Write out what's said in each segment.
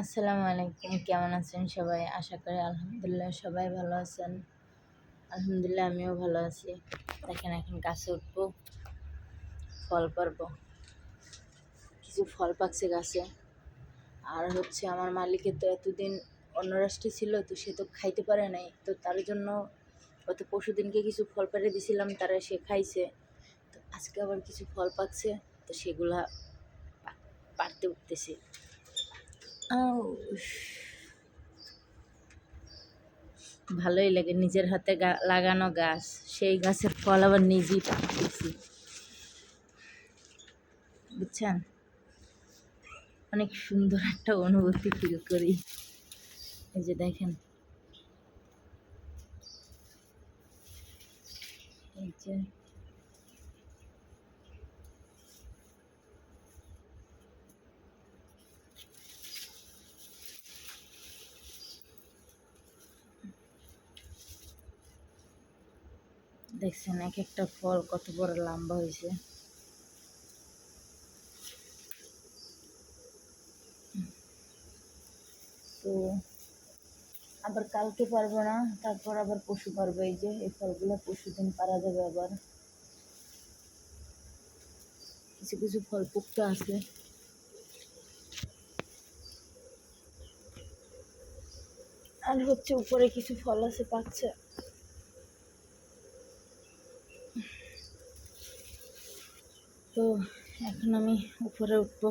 আসসালামু আলাইকুম, কেমন আছেন সবাই? আশা করি আলহামদুলিল্লাহ সবাই ভালো আছেন। আলহামদুলিল্লাহ আমিও ভালো আছি। দেখেন এখন গাছে উঠবো, ফল পারব কিছু ফল পাকছে গাছে। আর হচ্ছে আমার মালিকের তো এতদিন অন্য রাষ্ট্রে ছিল, তো সে তো খাইতে পারে নাই। তো তার জন্য গত পরশু দিনকে কিছু ফল পেরে দিছিলাম, তারা সে খাইছে। তো আজকে আবার কিছু ফল পাকছে, তো সেগুলা পারতে উঠতেছে। ভালোই লাগে নিজের হাতে লাগানো গাছ। সেই গাছের ফল আবার নিজেই পাচ্ছি বুঝছেন? অনেক সুন্দর একটা অনুভূতি ফিল করি। এই যে দেখেন। এই যে দেখছেন এক একটা ফল কত বড় লম্বা হয়েছে। তো আবার কালকে পারব না, তারপর আবার পশু পারব, এই যে এই ফলগুলো পশু দিন পারা যাবে আবার। কিছু কিছু ফল পুক্ত আছে। আর হচ্ছে উপরে কিছু ফল আছে, পাচ্ছে। তো এখন আমি উপরে উঠবো।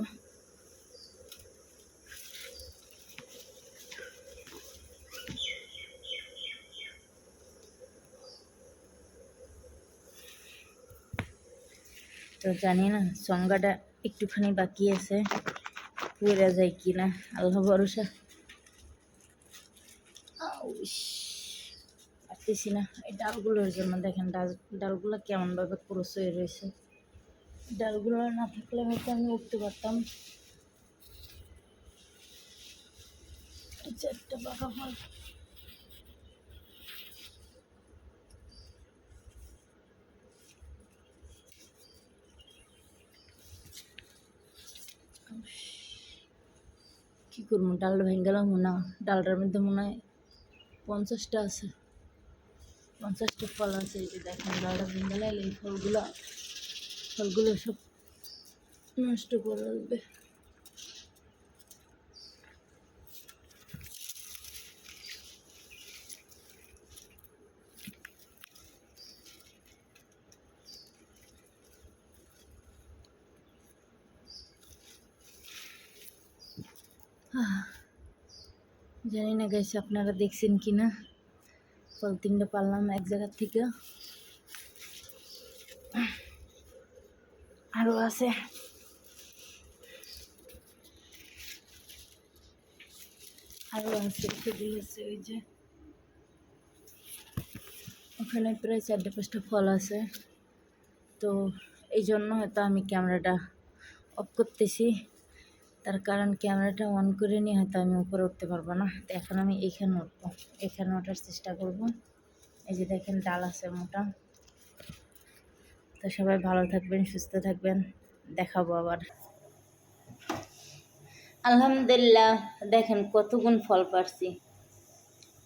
তো জানি না, সংজ্ঞাটা একটুখানি বাকি আছে, পুরা যায় কি না আল্লাহ ভরসা না। এই ডালগুলোর জন্য দেখেন, ডাল ডালগুলো কেমনভাবে ক্রস হয়ে রয়েছে। ডালগুলো না থাকলে হয়তো আমি উঠতে পারতাম। যে পাকা ফল কী করব? ডালটা ভেঙে গেলাম না ডালটার মধ্যে মনে হয় পঞ্চাশটা আছে। পঞ্চাশটা ফল আছে, এই যে দেখেন, ডালটা ভেঙে গেলে, এই ফলগুলো ফলগুলো সব নষ্ট করে দেবে জানি না গাইছে আপনারা দেখছেন কি না ফল তিনটা পারলাম এক জায়গার থেকে। আরও আছে। আরও আছে সেগুলো আছে ওই যে। ওখানে প্রায় চারটে পাঁচটা ফল আছে। তো এই জন্য হয়তো আমি ক্যামেরাটা অফ করতেছি। তার কারণ ক্যামেরাটা অন করে নিয়ে হয়তো আমি উপরে উঠতে পারব না। তো এখন আমি এখানে উঠবো, এখানে ওঠার চেষ্টা করব। এই যে দেখেন, ডাল আছে মোটা। তো সবাই ভালো থাকবেন, সুস্থ থাকবেন। দেখাবো আবার। আলহামদুলিল্লাহ, দেখেন কতগুণ ফল পারছি।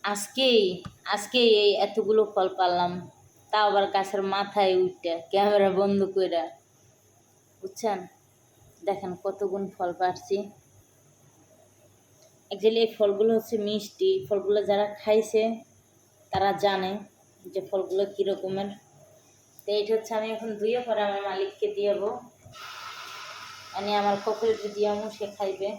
আজকেই আজকেই এই এতগুলো ফল পারলাম। তাও আবার গাছের মাথায় উঠটা ক্যামেরা বন্ধ কইরা। বুঝছেন? দেখেন কতগুণ ফল পারছি। অ্যাকচুয়ালি এই ফলগুলো হচ্ছে মিষ্টি। ফলগুলো যারা খাইছে, তারা জানে যে ফলগুলো কী রকমের তো এইটা হচ্ছে আমি এখন ধুয়ে পরে আমার মালিককে দেবো। মানে আমার কপিলকে দিয়ে সে খাইবে।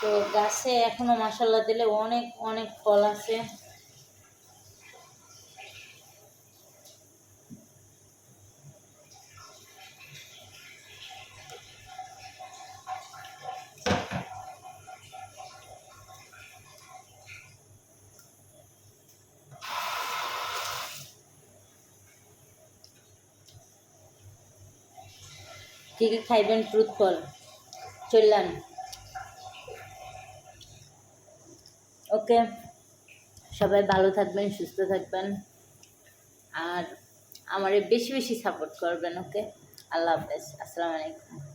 তো গাছে এখনও মশলা দিলে অনেক অনেক ফল আছে। কে কী খাইবেন ফ্রুট ফল চললাম। ওকে সবাই ভালো থাকবেন, সুস্থ থাকবেন। আর আমারে বেশি বেশি সাপোর্ট করবেন ওকে আল্লাহ হাফেজ। আসসালামু আলাইকুম।